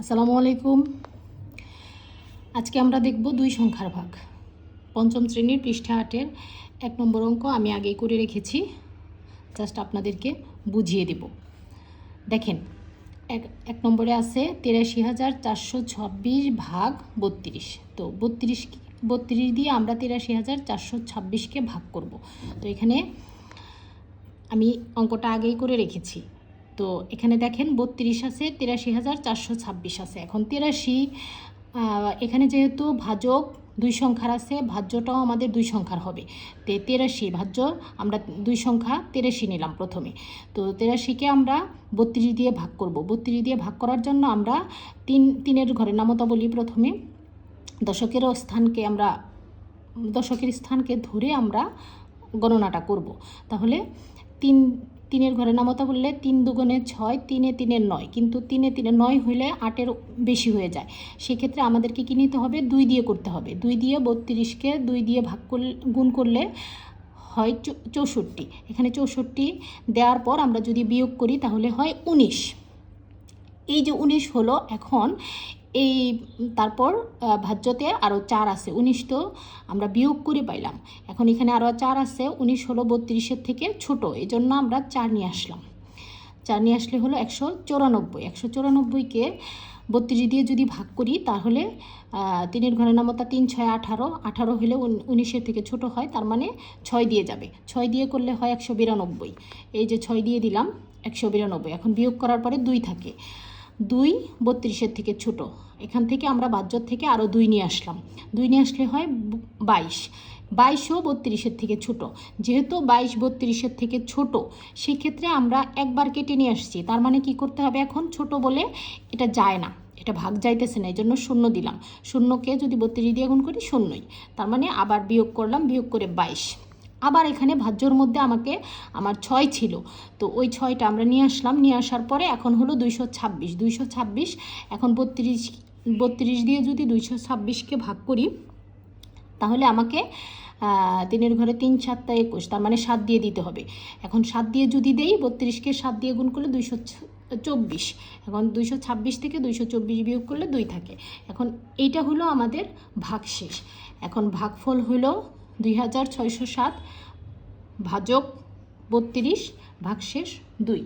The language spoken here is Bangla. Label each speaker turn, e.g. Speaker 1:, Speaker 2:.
Speaker 1: আসসালামু আলাইকুম। আজকে আমরা দেখব দুই সংখ্যার ভাগ। পঞ্চম শ্রেণির পৃষ্ঠা আটের এক নম্বর অঙ্ক আমি আগেই করে রেখেছি। জাস্ট আপনাদেরকে বুঝিয়ে দেব। দেখেন, এক এক নম্বরে আছে তিরাশি হাজার চারশো ছাব্বিশ ভাগ বত্রিশ। তো বত্রিশ বত্রিশ দিয়ে আমরা তিরাশি হাজার চারশো ছাব্বিশকে ভাগ করব। তো এখানে আমি অঙ্কটা আগেই করে রেখেছি। তো এখানে দেখেন বত্রিশ আছে, তিরাশি হাজার চারশো ছাব্বিশ আছে। এখন তিরাশি এখানে যেহেতু ভাজক দুই সংখ্যার আছে, ভাজ্যটাও আমাদের দুই সংখ্যার হবে। তে তেরাশি ভাজ্য, আমরা দুই সংখ্যা তেরাশি নিলাম প্রথমে। তো তেরাশিকে আমরা বত্রিশ দিয়ে ভাগ করব। বত্রিশ দিয়ে ভাগ করার জন্য আমরা তিন, তিনের ঘরে নামতা বলি প্রথমে দশকেরও স্থানকে আমরা, দশকের স্থানকে ধরে আমরা গণনাটা করব। তাহলে তিন তিনের ঘরে নামতা বললে তিন দুগুণে ছয়, তিনে তিনের নয়। কিন্তু তিনে তিনে নয় হইলে আটের বেশি হয়ে যায়। সেক্ষেত্রে আমাদেরকে কী নিতে হবে? দুই দিয়ে করতে হবে। দুই দিয়ে বত্রিশকে দুই দিয়ে ভাগ করলে গুণ করলে হয় চৌষট্টি। এখানে চৌষট্টি দেওয়ার পর আমরা যদি বিয়োগ করি তাহলে হয় উনিশ। এই যে উনিশ হলো, এখন এই, তারপর ভাজ্যতে আরও চার আছে, উনিশ তো আমরা বিয়োগ করে পাইলাম। এখন এখানে আরও চার আছে, উনিশ হলো বত্রিশের থেকে ছোট এই জন্য আমরা চার নিয়ে আসলাম। চার নিয়ে আসলে হলো একশো চৌরানব্বই। একশো চৌরানব্বইকে বত্রিশ দিয়ে যদি ভাগ করি, তাহলে তিনের ঘরের নামতা তিন ছয় আঠারো আঠারো হলে উন- উনিশের থেকে ছোট হয়, তার মানে ছয় দিয়ে যাবে। ছয় দিয়ে করলে হয় একশো বিরানব্বই। এই যে ছয় দিয়ে দিলাম, একশো বিরানব্বই। এখন বিয়োগ করার পরে দুই থাকে। দুই বত্রিশের থেকে ছোট। এখান থেকে আমরা বাজ্যর থেকে আরও দুই নিয়ে আসলাম। দুই নিয়ে আসলে হয় বাইশ। বাইশও বত্রিশের থেকে ছোট। যেহেতু বাইশ বত্রিশের থেকে ছোট, সেক্ষেত্রে আমরা একবার কেটে নিয়ে আসছি। তার মানে কি করতে হবে এখন? ছোট বলে এটা যায় না। এটা ভাগ যাইতেছে না এই জন্য শূন্য দিলাম। শূন্যকে যদি বত্রিশ দিয়ে গুণ করি, শূন্যই। তার মানে আবার বিয়োগ করলাম, বিয়োগ করে বাইশ। আবার এখানে ভাজ্যর মধ্যে আমাকে, আমার ছয় ছিল। তো ওই ছয়টা আমরা নিয়ে আসলাম। নিয়ে আসার পরে এখন হলো দুইশো ছাব্বিশ। দুইশো ছাব্বিশ, এখন বত্রিশ বত্রিশ দিয়ে যদি দুইশো ছাব্বিশকে ভাগ করি, তাহলে আমাকে তিনের ঘরে তিন সাতটা একুশ, তার মানে সাত দিয়ে দিতে হবে। এখন সাত দিয়ে যদি দেই, বত্রিশকে সাত দিয়ে গুণ করলে দুইশো চব্বিশ। এখন দুইশো ছাব্বিশ থেকে দুইশো চব্বিশ বিয়োগ করলে দুই থাকে। এখন এইটা হলো আমাদের ভাগশেষ। এখন ভাগফল হলো দুই হাজার ছয়শো সাত ভাজক বত্রিশ ভাগশেষ দুই।